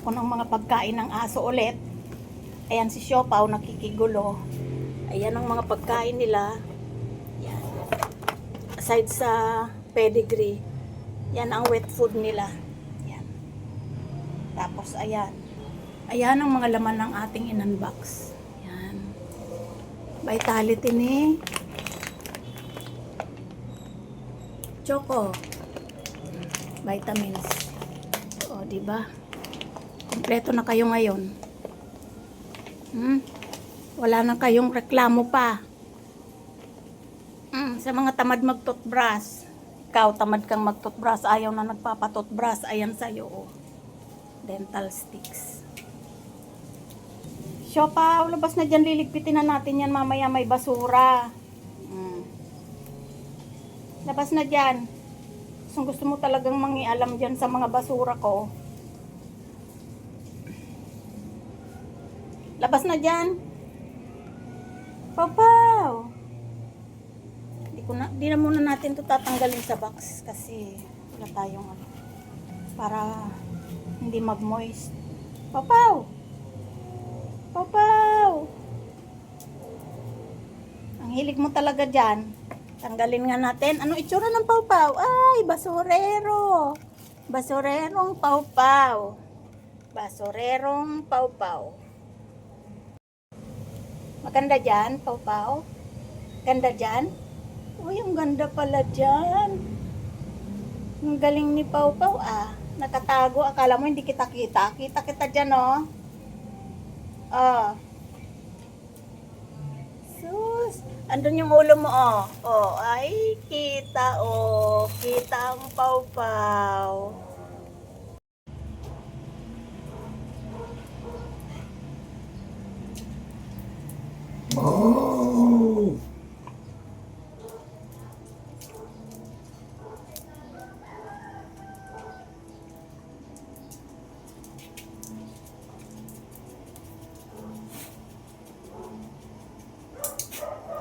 ako ng mga pagkain ng aso ulit. Ayan si Siopaw nakikigulo. Ayan ang mga pagkain nila. Yan. Aside sa pedigree, yan ang wet food nila. Yan. Tapos ayan. Ayan ang mga laman ng ating in-unbox. Yan. Vitality ni Choco. Vitamins. O, di ba? Kompleto na kayo ngayon. Hmm? Wala na kayong reklamo pa. Hmm, sa mga tamad mag-toothbrush. Ikaw, tamad kang mag-toothbrush. Ayaw na nagpapatoothbrush. Ayan sa'yo, oh. Dental sticks. Siopaw, labas na dyan. Liligpitin na natin yan. Mamaya may basura. Hmm. Labas na dyan. Kung gusto mo talagang mangialam dyan sa mga basura ko. Labas na dyan. Papaw. Di, ko na, di na muna natin to tatanggalin sa box kasi wala tayong ano. Para hindi mag-moist. Papaw. Papaw. Ang hilig mo talaga dyan. Tanggalin nga natin. Ano itsura ng pawpaw? Ay, basurero. Basurerong pawpaw. Basurerong pawpaw. Maganda dyan, pawpaw? Ganda dyan? Uy, ang ganda pala dyan. Ang galing ni pawpaw ah. Nakatago. Akala mo hindi kita kita. Kita kita dyan oh. Ah. Sus. Andun yung ulo mo, oh. Oh, ay, kita, oh. Kita ang pawpaw.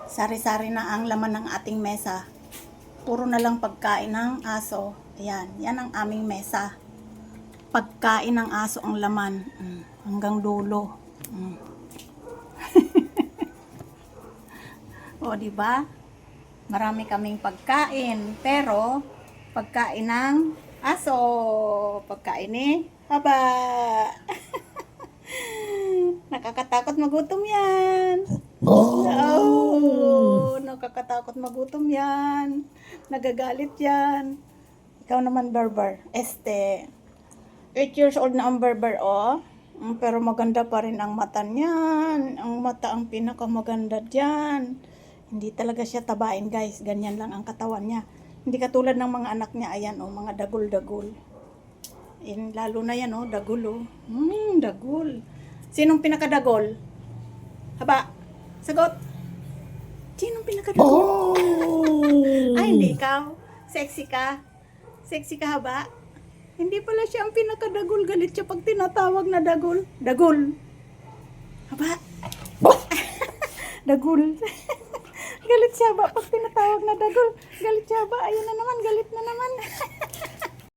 Sari-sari na ang laman ng ating mesa. Puro na lang pagkain ng aso. Ayan, yan ang aming mesa. Pagkain ng aso ang laman. Mm, hanggang dulo. Mm. O, di ba? Marami kaming pagkain. Pero, pagkain ng aso. Pagkain ni haba. Nakakatakot magutom yan. Oh, nakakatakot magutom yan. Nagagalit yan. Ikaw naman, Berber. Este, 8 years old na ang Berber, oh. Mm, Pero maganda pa rin ang mata niyan. Ang mata ang pinakamaganda dyan. Hindi talaga siya tabain, guys. Ganyan lang ang katawan niya. Hindi katulad ng mga anak niya. Ayan, oh, mga dagul-dagul. In, lalo na yan, oh, dagul, oh. Hmm, dagul. Sinong pinakadagol? Haba. Sagot. Sinong pinakadagol? Ay, hindi ikaw. Sexy ka. Sexy ka haba. Hindi pala siya ang pinakadagol. Galit siya pag tinatawag na dagol. Dagol. Haba. dagol. galit siya ba pag tinatawag na dagol? Galit siya ba? Ayun na naman, galit na naman.